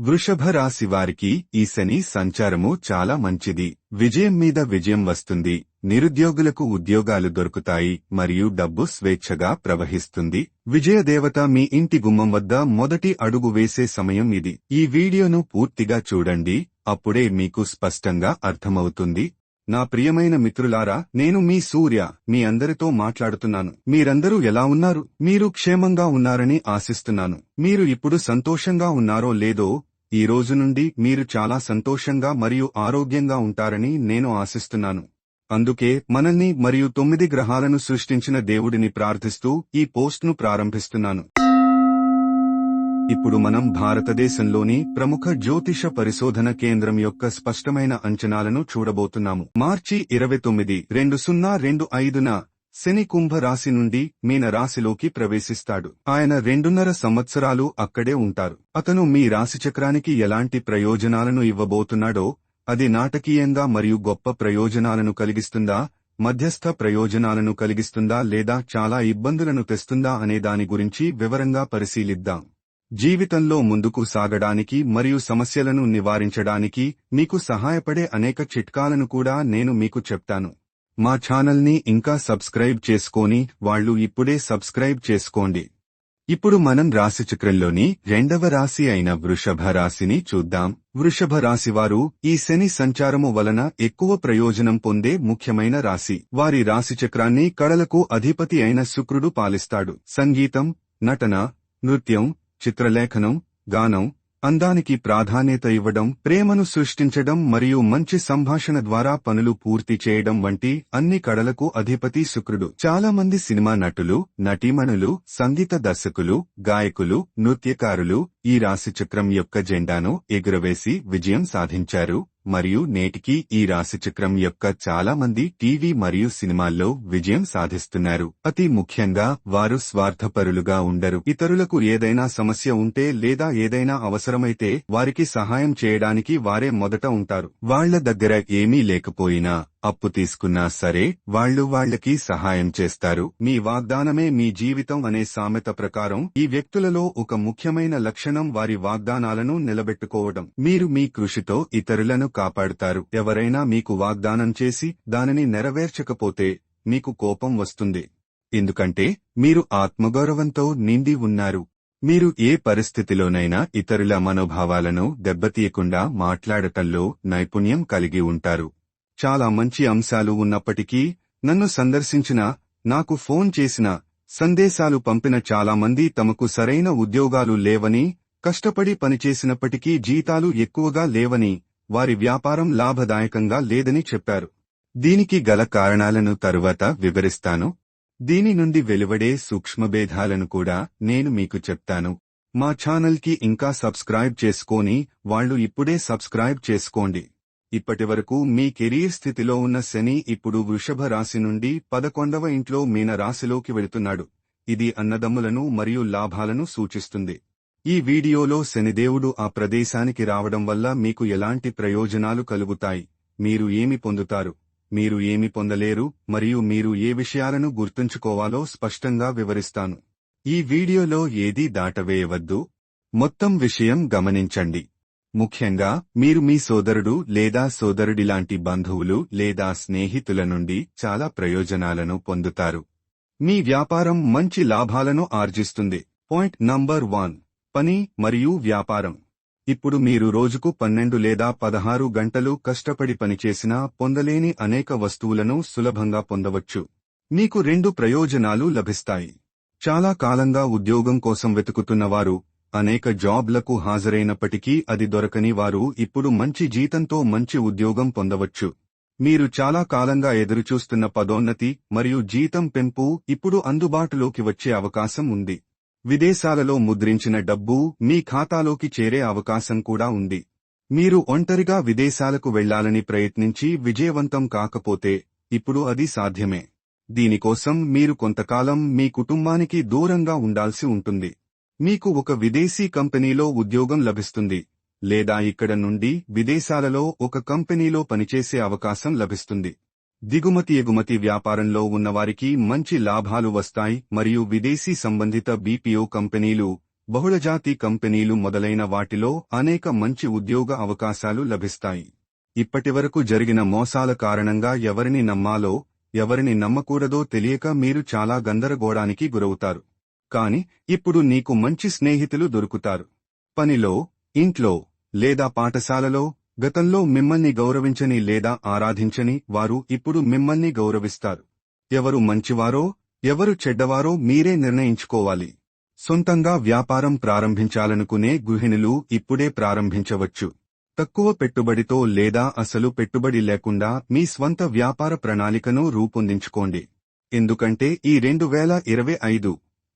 వృషభ రాశి వారికి ఈ శని సంచారము చాలా మంచిది. విజయం మీద విజయం వస్తుంది. నిరుద్యోగులకు ఉద్యోగాలు దొరుకుతాయి మరియు డబ్బు స్వేచ్ఛగా ప్రవహిస్తుంది. విజయదేవత మీ ఇంటి గుమ్మం వద్ద మొదటి అడుగు వేసే సమయం ఇది. ఈ వీడియోను పూర్తిగా చూడండి. అప్పుడే మీకు స్పష్టంగా అర్థమవుతుంది. నా ప్రియమైన మిత్రులారా నేను మీ సూర్య మీ అందరితో మాట్లాడుతున్నాను. మీరందరూ ఎలా ఉన్నారు? మీరు క్షేమంగా ఉన్నారని ఆశిస్తున్నాను. మీరు ఇప్పుడు సంతోషంగా ఉన్నారో లేదో ఈ రోజు నుండి మీరు చాలా సంతోషంగా మరియు ఆరోగ్యంగా ఉంటారని నేను ఆశిస్తున్నాను. అందుకే మనల్ని మరియు తొమ్మిది గ్రహాలను సృష్టించిన దేవుడిని ప్రార్థిస్తూ ఈ పోస్ట్ను ప్రారంభిస్తున్నాను. ఇప్పుడు మనం భారతదేశంలోని ప్రముఖ జ్యోతిష పరిశోధన కేంద్రం యొక్క స్పష్టమైన అంచనాలను చూడబోతున్నాము. మార్చి ఇరవై తొమ్మిది రెండు సున్నా రెండు ఐదున శని కుంభ రాశి నుండి మీన రాశిలోకి ప్రవేశిస్తాడు. ఆయన రెండున్నర సంవత్సరాలు అక్కడే ఉంటారు. అతను మీ రాశిచక్రానికి ఎలాంటి ప్రయోజనాలను ఇవ్వబోతున్నాడో అది నాటకీయంగా మరియు గొప్ప ప్రయోజనాలను కలిగిస్తుందా మధ్యస్థ ప్రయోజనాలను కలిగిస్తుందా లేదా చాలా ఇబ్బందులను తెస్తుందా అనే దాని గురించి వివరంగా పరిశీలిద్దాం. జీవితంలో ముందుకు సాగడానికి మరియు సమస్యలను నివారించడానికి మీకు సహాయపడే అనేక చిట్కాలను కూడా నేను మీకు చెప్తాను. మా ఛానల్ని ఇంకా సబ్స్క్రైబ్ చేసుకోని వాళ్ళు ఇప్పుడే సబ్స్క్రైబ్ చేసుకోండి. ఇప్పుడు మనం రాశిచక్రంలోని రెండవ రాశి అయిన వృషభ రాశిని చూద్దాం. వృషభ రాశివారు ఈ శని సంచారము వలన ఎక్కువ ప్రయోజనం పొందే ముఖ్యమైన రాశి. వారి రాశిచక్రాన్ని కళలకు అధిపతి అయిన శుక్రుడు పాలిస్తాడు. సంగీతం నటన నృత్యం చిత్రలేఖనం గానం అందానికి ప్రాధాన్యత ఇవ్వడం ప్రేమను సృష్టించడం మరియు మంచి సంభాషణ ద్వారా పనులు పూర్తి చేయడం వంటి అన్ని కళలకు అధిపతి శుక్రుడు. చాలా మంది సినిమా నటులు నటీమణులు సంగీత దర్శకులు గాయకులు నృత్యకారులు ఈ రాశిచక్రం యొక్క జెండాను ఎగురవేసి విజయం సాధించారు. మరియు నేటికి ఈ రాశిచక్రం యొక్క చాలా మంది టీవీ మరియు సినిమాల్లో విజయం సాధిస్తున్నారు. అతి ముఖ్యంగా వారు స్వార్థపరులుగా ఉండరు. ఇతరులకు ఏదైనా సమస్య ఉంటే లేదా ఏదైనా అవసరమైతే వారికి సహాయం చేయడానికి వారే మొదట ఉంటారు. వాళ్ళ దగ్గర ఏమీ లేకపోయినా అప్పు తీసుకున్నా సరే వాళ్ళు వాళ్ళకి సహాయం చేస్తారు. మీ వాగ్దానమే మీ జీవితం అనే సామెత ప్రకారం ఈ వ్యక్తులలో ఒక ముఖ్యమైన లక్షణం వారి వాగ్దానాలను నిలబెట్టుకోవడం. మీరు మీ కృషితో ఇతరులను కాపాడుతారు. ఎవరైనా మీకు వాగ్దానం చేసి దానిని నెరవేర్చకపోతే మీకు కోపం వస్తుంది. ఎందుకంటే మీరు ఆత్మగౌరవంతో నిండి ఉన్నారు. మీరు ఏ పరిస్థితిలోనైనా ఇతరుల మనోభావాలను దెబ్బతీయకుండా మాట్లాడటంలో నైపుణ్యం కలిగి ఉంటారు. చాలా మంచి అంశాలు ఉన్నప్పటికీ నన్ను సందర్శించిన నాకు ఫోన్ చేసిన సందేశాలు పంపిన చాలా మంది తమకు సరైన ఉద్యోగాలు లేవని కష్టపడి పనిచేసినప్పటికీ జీతాలు ఎక్కువగా లేవని వారి వ్యాపారం లాభదాయకంగా లేదని చెప్పారు. దీనికి గల కారణాలను తరువాత వివరిస్తాను. దీని నుండి వెలువడే సూక్ష్మభేదాలను కూడా నేను మీకు చెప్తాను. మా ఛానల్కి ఇంకా సబ్స్క్రైబ్ చేసుకోని వాళ్ళు ఇప్పుడే సబ్స్క్రైబ్ చేసుకోండి. ఇప్పటివరకు మీ కెరీర్ స్థితిలో ఉన్న శని ఇప్పుడు వృషభ రాశి నుండి పదకొండవ ఇంట్లో మీన రాశిలోకి వెళుతున్నాడు. ఇది అన్నదమ్ములను మరియు లాభాలను సూచిస్తుంది. ఈ వీడియోలో శనిదేవుడు ఆ ప్రదేశానికి రావడం వల్ల మీకు ఎలాంటి ప్రయోజనాలు కలుగుతాయి? మీరు ఏమి పొందుతారు? మీరు ఏమి పొందలేరు? మరియు మీరు ఏ విషయాలను గుర్తుంచుకోవాలో స్పష్టంగా వివరిస్తాను. ఈ వీడియోలో ఏదీ దాటవేయవద్దు? మొత్తం విషయం గమనించండి. ముఖ్యంగా మీరు మీ సోదరుడు లేదా సోదరుడిలాంటి బంధువులు లేదా స్నేహితుల నుండి చాలా ప్రయోజనాలను పొందుతారు. మీ వ్యాపారం మంచి లాభాలను ఆర్జిస్తుంది. పాయింట్ నంబర్ వన్ పని మరియు వ్యాపారం. ఇప్పుడు మీరు రోజుకు పన్నెండు లేదా పదహారు గంటలు కష్టపడి పనిచేసినా పొందలేని అనేక వస్తువులను సులభంగా పొందవచ్చు. మీకు రెండు ప్రయోజనాలు లభిస్తాయి. చాలా కాలంగా ఉద్యోగం కోసం వెతుకుతున్నవారు అనేక జాబ్లకు హాజరైనప్పటికీ అది దొరకని వారు ఇప్పుడు మంచి జీతంతో మంచి ఉద్యోగం పొందవచ్చు. మీరు చాలా కాలంగా ఎదురుచూస్తున్న పదోన్నతి మరియు జీతం పెంపు ఇప్పుడు అందుబాటులోకి వచ్చే అవకాశం ఉంది. విదేశాలలో ముద్రించిన డబ్బు మీ ఖాతాలోకి చేరే అవకాశం కూడా ఉంది. మీరు ఒంటరిగా విదేశాలకు వెళ్ళాలని ప్రయత్నించి విజయవంతం కాకపోతే ఇప్పుడు అది సాధ్యమే. దీనికోసం మీరు కొంతకాలం మీ కుటుంబానికి దూరంగా ఉండాల్సి ఉంటుంది. మీకు ఒక విదేశీ కంపెనీలో ఉద్యోగం లభిస్తుంది లేదా ఇక్కడ నుండి విదేశాలలో ఒక కంపెనీలో పనిచేసే అవకాశం లభిస్తుంది. దిగుమతి ఎగుమతి వ్యాపారంలో ఉన్నవారికి మంచి లాభాలు వస్తాయి మరియు విదేశీ సంబంధిత బీపీఓ కంపెనీలు బహుళజాతి కంపెనీలు మొదలైన వాటిలో అనేక మంచి ఉద్యోగ అవకాశాలు లభిస్తాయి. ఇప్పటివరకు జరిగిన మోసాల కారణంగా ఎవరిని నమ్మాలో ఎవరిని నమ్మకూడదో తెలియక మీరు చాలా గందరగోళానికి గురవుతారు. కాని ఇప్పుడు నీకు మంచి స్నేహితులు దొరుకుతారు. పనిలో ఇంట్లో లేదా పాఠశాలలో గతంలో మిమ్మల్ని గౌరవించని లేదా ఆరాధించని వారు ఇప్పుడు మిమ్మల్ని గౌరవిస్తారు. ఎవరు మంచివారో ఎవరు చెడ్డవారో మీరే నిర్ణయించుకోవాలి. సొంతంగా వ్యాపారం ప్రారంభించాలనుకునే గృహిణులు ఇప్పుడే ప్రారంభించవచ్చు. తక్కువ పెట్టుబడితో లేదా అసలు పెట్టుబడి లేకుండా మీ స్వంత వ్యాపార ప్రణాళికను రూపొందించుకోండి. ఎందుకంటే ఈ రెండు వేల ఇరవై ఐదు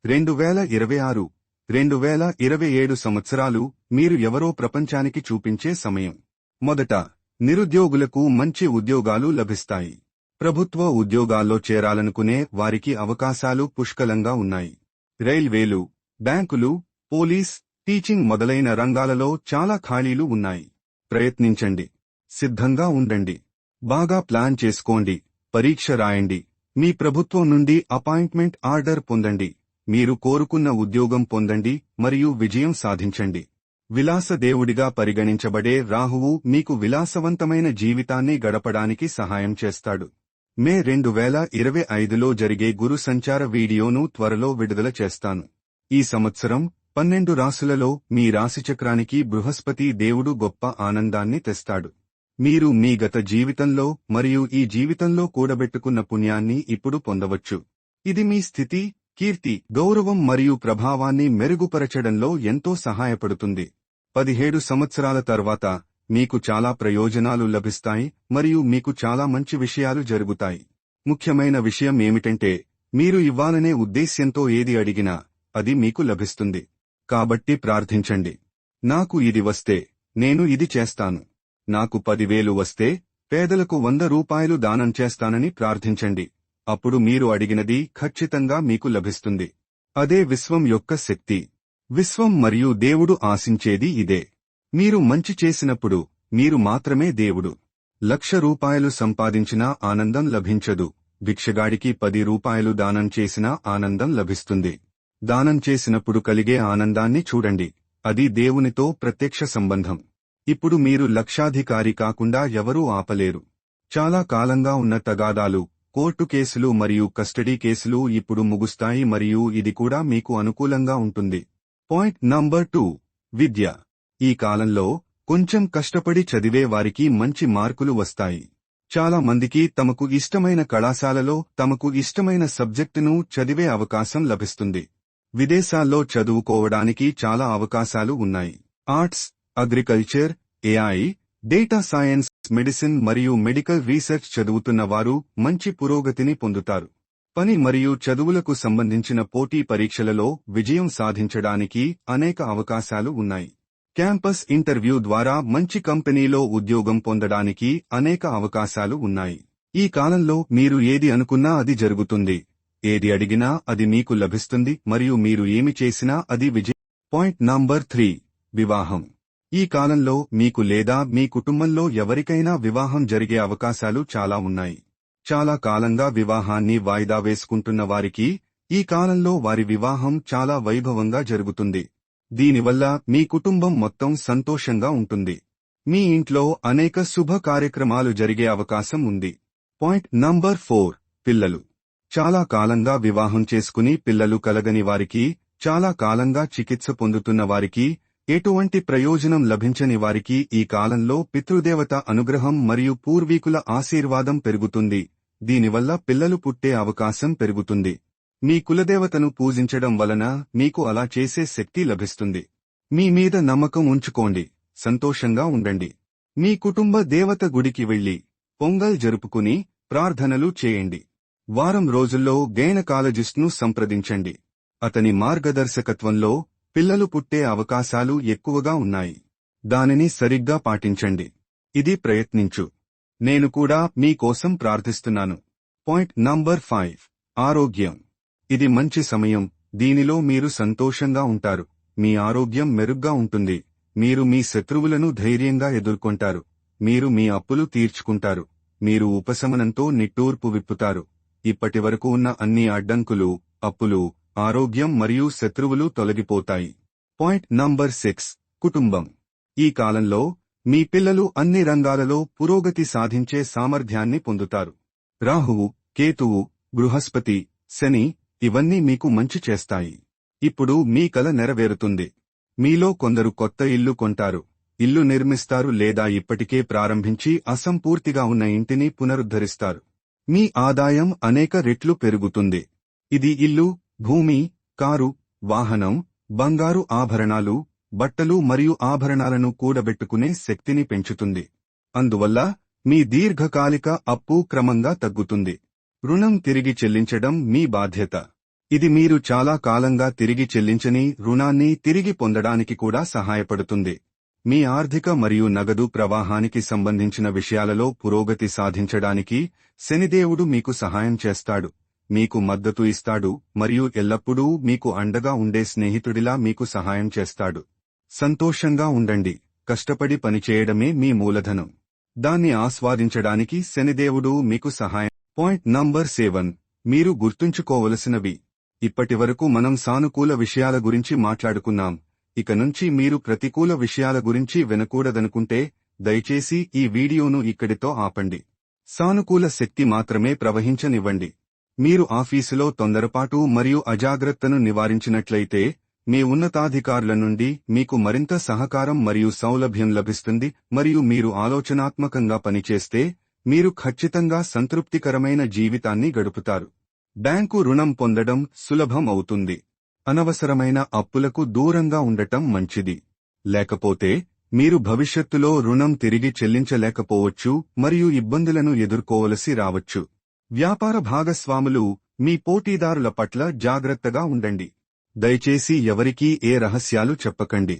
రెండు వేల ఇరవై ఆరు రెండు వేల ఇరవై ఏడు సంవత్సరాలు మీరు ఎవరో ప్రపంచానికి చూపించే సమయం. మొదట నిరుద్యోగులకు మంచి ఉద్యోగాలు లభిస్తాయి. ప్రభుత్వ ఉద్యోగాల్లో చేరాలనుకునే వారికి అవకాశాలు పుష్కలంగా ఉన్నాయి. రైల్వేలు బ్యాంకులు పోలీస్ టీచింగ్ మొదలైన రంగాలలో చాలా ఖాళీలు ఉన్నాయి. ప్రయత్నించండి. సిద్ధంగా ఉండండి. బాగా ప్లాన్ చేసుకోండి. పరీక్ష రాయండి. మీ ప్రభుత్వం నుండి అపాయింట్మెంట్ ఆర్డర్ పొందండి. మీరు కోరుకున్న ఉద్యోగం పొందండి మరియు విజయం సాధించండి. విలాస దేవుడిగా పరిగణించబడే రాహువు మీకు విలాసవంతమైన జీవితాన్ని గడపడానికి సహాయం చేస్తాడు. మే రెండు వేల ఇరవై ఐదులో జరిగే గురు సంచార వీడియోను త్వరలో విడుదల చేస్తాను. ఈ సంవత్సరం పన్నెండు రాసులలో మీ రాశిచక్రానికి బృహస్పతి దేవుడు గొప్ప ఆనందాన్ని తెస్తాడు. మీరు మీ గత జీవితంలో మరియు ఈ జీవితంలో కూడబెట్టుకున్న పుణ్యాన్ని ఇప్పుడు పొందవచ్చు. ఇది మీ స్థితి కీర్తి గౌరవం మరియు ప్రభావాన్ని మెరుగుపరచడంలో ఎంతో సహాయపడుతుంది. పదిహేడు సంవత్సరాల తర్వాత మీకు చాలా ప్రయోజనాలు లభిస్తాయి మరియు మీకు చాలా మంచి విషయాలు జరుగుతాయి. ముఖ్యమైన విషయం ఏమిటంటే మీరు ఇవ్వాలనే ఉద్దేశ్యంతో ఏది అడిగినా అది మీకు లభిస్తుంది. కాబట్టి ప్రార్థించండి. నాకు ఇది వస్తే నేను ఇది చేస్తాను. నాకు పదివేలు వస్తే పేదలకు వంద రూపాయలు దానం చేస్తానని ప్రార్థించండి. అప్పుడు మీరు అడిగినది ఖచ్చితంగా మీకు లభిస్తుంది. అదే విశ్వం యొక్క శక్తి. విశ్వం మరియు దేవుడు ఆశించేది ఇదే. మీరు మంచి చేసినప్పుడు మీరు మాత్రమే దేవుడు. లక్ష రూపాయలు సంపాదించినా ఆనందం లభించదు. భిక్షగాడికి పది రూపాయలు దానం చేసినా ఆనందం లభిస్తుంది. దానం చేసినప్పుడు కలిగే ఆనందాన్ని చూడండి. అది దేవునితో ప్రత్యక్ష సంబంధం. ఇప్పుడు మీరు లక్షాధికారి కాకుండా ఎవరూ ఆపలేరు. చాలా కాలంగా ఉన్న తగాదాలు కోర్టు కేసులు మరియు కస్టడీ కేసులు ఇప్పుడు ముగుస్తాయి మరియు ఇది కూడా మీకు అనుకూలంగా ఉంటుంది. Point number two. విద్య. ఈ కాలంలో కొంచెం కష్టపడి చదివే వారికి మంచి మార్కులు వస్తాయి. చాలా మందికి తమకు ఇష్టమైన కళాశాలలో తమకు ఇష్టమైన సబ్జెక్టును చదివే అవకాశం లభిస్తుంది. విదేశాల్లో చదువుకోవడానికి చాలా అవకాశాలు ఉన్నాయి. Arts agriculture AI data science medicine మరియు మెడికల్ రీసెర్చ్ చదువుతున్న వారు మంచి పురోగతిని పొందుతారు. పని మరియు చదువులకు సంబంధించిన పోటీ పరీక్షలలో విజయం సాధించడానికి అనేక అవకాశాలు ఉన్నాయి. క్యాంపస్ ఇంటర్వ్యూ ద్వారా మంచి కంపెనీలో ఉద్యోగం పొందడానికి అనేక అవకాశాలు ఉన్నాయి. ఈ కాలంలో మీరు ఏది అనుకున్నా అది జరుగుతుంది. ఏది అడిగినా అది మీకు లభిస్తుంది మరియు మీరు ఏమి చేసినా అది విజయం. Point number three. వివాహం. ఈ కాలంలో మీకు లేదా మీ కుటుంబంలో ఎవరికైనా వివాహం జరిగే అవకాశాలు చాలా ఉన్నాయి. చాలా కాలంగా వివాహాన్ని వాయిదా వేసుకుంటున్న వారికి ఈ కాలంలో వారి వివాహం చాలా వైభవంగా జరుగుతుంది. దీనివల్ల మీ కుటుంబం మొత్తం సంతోషంగా ఉంటుంది. మీ ఇంట్లో అనేక శుభ కార్యక్రమాలు జరిగే అవకాశం ఉంది. పాయింట్ నంబర్ ఫోర్ పిల్లలు. చాలా కాలంగా వివాహం చేసుకుని పిల్లలు కలగని వారికి చాలా కాలంగా చికిత్స పొందుతున్న వారికి ఎటువంటి ప్రయోజనం లభించని వారికి ఈ కాలంలో పితృదేవత అనుగ్రహం మరియు పూర్వీకుల ఆశీర్వాదం పెరుగుతుంది. దీనివల్ల పిల్లలు పుట్టే అవకాశం పెరుగుతుంది. మీ కులదేవతను పూజించడం వలన మీకు అలా చేసే శక్తి లభిస్తుంది. మీ మీద నమ్మకం ఉంచుకోండి. సంతోషంగా ఉండండి. మీ కుటుంబ దేవత గుడికి వెళ్ళి పొంగల్ జరుపుకుని ప్రార్థనలు చేయండి. వారం రోజుల్లో గైనకాలజిస్ట్ను సంప్రదించండి. అతని మార్గదర్శకత్వంలో పిల్లలు పుట్టే అవకాశాలు ఎక్కువగా ఉన్నాయి. దానిని సరిగ్గా పాటించండి. ఇది ప్రయత్నించు. నేను కూడా మీకోసం ప్రార్థిస్తున్నాను. Point number five. ఆరోగ్యం. ఇది మంచి సమయం. దీనిలో మీరు సంతోషంగా ఉంటారు. మీ ఆరోగ్యం మెరుగ్గా ఉంటుంది. మీరు మీ శత్రువులను ధైర్యంగా ఎదుర్కొంటారు. మీరు మీ అప్పులు తీర్చుకుంటారు. మీరు ఉపశమనంతో నిట్టూర్పు విప్పుతారు. ఇప్పటివరకు ఉన్న అన్ని అడ్డంకులు అప్పులు ఆరోగ్యం మరియు శత్రువులు తొలగిపోతాయి. Point number six. కుటుంబం. ఈ కాలంలో మీ పిల్లలు అన్ని రంగాలలో పురోగతి సాధించే సామర్థ్యాన్ని పొందుతారు. రాహువు కేతువు బృహస్పతి శని ఇవన్నీ మీకు మంచి చేస్తాయి. ఇప్పుడు మీ కల నెరవేరుతుంది. మీలో కొందరు కొత్త ఇల్లు కొంటారు. ఇల్లు నిర్మిస్తారు లేదా ఇప్పటికే ప్రారంభించి అసంపూర్తిగా ఉన్న ఇంటిని పునరుద్ధరిస్తారు. మీ ఆదాయం అనేక రెట్లు పెరుగుతుంది. ఇది ఇల్లు భూమి కారు వాహనం బంగారు ఆభరణాలు బట్టలు మరియు ఆభరణాలను కూడబెట్టుకునే శక్తిని పెంచుతుంది. అందువల్ల మీ దీర్ఘకాలిక అప్పు క్రమంగా తగ్గుతుంది. రుణం తిరిగి చెల్లించడం మీ బాధ్యత. ఇది మీరు చాలా కాలంగా తిరిగి చెల్లించని రుణాన్ని తిరిగి పొందడానికి కూడా సహాయపడుతుంది. మీ ఆర్థిక మరియు నగదు ప్రవాహానికి సంబంధించిన విషయాలలో పురోగతి సాధించడానికి శనిదేవుడు మీకు సహాయం చేస్తాడు. మీకు మద్దతు ఇస్తాడు మరియు ఎల్లప్పుడూ మీకు అండగా ఉండే స్నేహితుడిలా మీకు సహాయం చేస్తాడు. సంతోషంగా ఉండండి. కష్టపడి పనిచేయడమే మీ మూలధనం. దాన్ని ఆస్వాదించడానికి శనిదేవుడు మీకు సహాయం. Point number seven. మీరు గుర్తుంచుకోవలసినవి. ఇప్పటివరకు మనం సానుకూల విషయాల గురించి మాట్లాడుకున్నాం. ఇక నుంచి మీరు ప్రతికూల విషయాల గురించి వినకూడదనుకుంటే దయచేసి ఈ వీడియోను ఇక్కడితో ఆపండి. సానుకూల శక్తి మాత్రమే ప్రవహించనివ్వండి. మీరు ఆఫీసులో తొందరపాటు మరియు అజాగ్రత్తను నివారించినట్లయితే మీ ఉన్నతాధికారుల నుండి మీకు మరింత సహకారం మరియు సౌలభ్యం లభిస్తుంది మరియు మీరు ఆలోచనాత్మకంగా పనిచేస్తే మీరు ఖచ్చితంగా సంతృప్తికరమైన జీవితాన్ని గడుపుతారు. బ్యాంకు రుణం పొందడం సులభం అవుతుంది. అనవసరమైన అప్పులకు దూరంగా ఉండటం మంచిది. లేకపోతే మీరు భవిష్యత్తులో రుణం తిరిగి చెల్లించలేకపోవచ్చు మరియు ఇబ్బందులను ఎదుర్కోవలసి రావచ్చు. వ్యాపార భాగస్వాములు మీ పోటీదారుల పట్ల జాగ్రత్తగా ఉండండి. దయచేసి ఎవరికీ ఏ రహస్యాలు చెప్పకండి.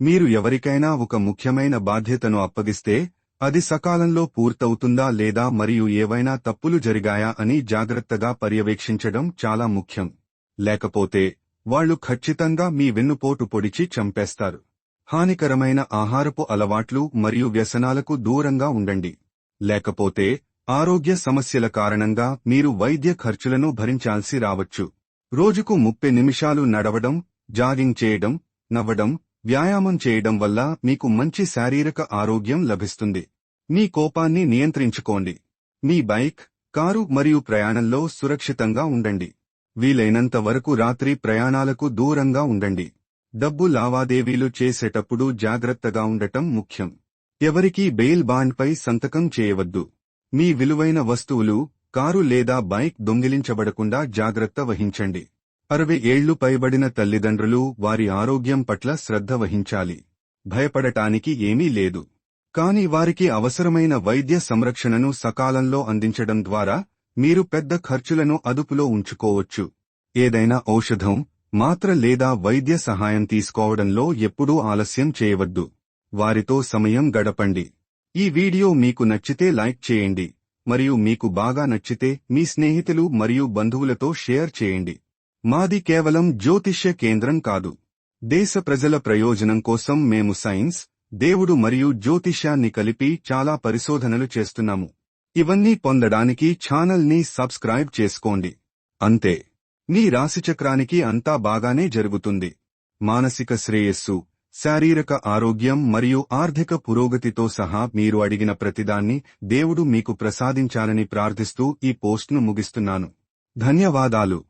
మీరు ఎవరికైనా ఒక ముఖ్యమైన బాధ్యతను అప్పగిస్తే అది సకాలంలో పూర్తవుతుందా లేదా మరియు ఏవైనా తప్పులు జరిగాయా అని జాగ్రత్తగా పర్యవేక్షించడం చాలా ముఖ్యం. లేకపోతే వాళ్ళు ఖచ్చితంగా మీ వెన్నుపోటు పొడిచి చంపేస్తారు. హానికరమైన ఆహారపు అలవాట్లు మరియు వ్యసనాలకు దూరంగా ఉండండి. లేకపోతే ఆరోగ్య సమస్యల కారణంగా మీరు వైద్య ఖర్చులను భరించాల్సి రావచ్చు. రోజుకు ముప్పై నిమిషాలు నడవడం జాగింగ్ చేయడం నవ్వడం వ్యాయామం చేయడం వల్ల మీకు మంచి శారీరక ఆరోగ్యం లభిస్తుంది. మీ కోపాన్ని నియంత్రించుకోండి. మీ బైక్ కారు మరియు ప్రయాణంలో సురక్షితంగా ఉండండి. వీలైనంత వరకు రాత్రి ప్రయాణాలకు దూరంగా ఉండండి. డబ్బు లావాదేవీలు చేసేటప్పుడు జాగ్రత్తగా ఉండటం ముఖ్యం. ఎవరికీ బెయిల్ బాండ్పై సంతకం చేయవద్దు. మీ విలువైన వస్తువులు కారు లేదా బైక్ దొంగిలించబడకుండా జాగ్రత్త వహించండి. అరవై ఏళ్ళు పైబడిన తల్లిదండ్రులు వారి ఆరోగ్యం పట్ల శ్రద్ధ వహించాలి. భయపడటానికి ఏమీ లేదు. కాని వారికి అవసరమైన వైద్య సంరక్షణను సకాలంలో అందించడం ద్వారా మీరు పెద్ద ఖర్చులను అదుపులో ఉంచుకోవచ్చు. ఏదైనా ఔషధం మాత్ర లేదా వైద్య సహాయం తీసుకోవడంలో ఎప్పుడూ ఆలస్యం చేయవద్దు. వారితో సమయం గడపండి. ఈ వీడియో మీకు నచ్చితే లైక్ చేయండి మరియు మీకు బాగా నచ్చితే మీ స్నేహితులు మరియు బంధువులతో షేర్ చేయండి. మాది కేవలం జ్యోతిష్య కేంద్రం కాదు. దేశ ప్రజల ప్రయోజనం కోసం మేము సైన్స్ దేవుడు మరియు జ్యోతిష్యాన్ని కలిపి చాలా పరిశోధనలు చేస్తున్నాము. ఇవన్నీ పొందడానికి ఛానల్ని సబ్స్క్రైబ్ చేసుకోండి. అంతే. మీ రాశిచక్రానికి అంతా బాగానే జరుగుతుంది. మానసిక శ్రేయస్సు శారీరక ఆరోగ్యం మరియు ఆర్థిక పురోగతితో సహా మీరు అడిగిన ప్రతిదాన్ని దేవుడు మీకు ప్రసాదించాలని ప్రార్థిస్తూ ఈ పోస్ట్ను ముగిస్తున్నాను. ధన్యవాదాలు.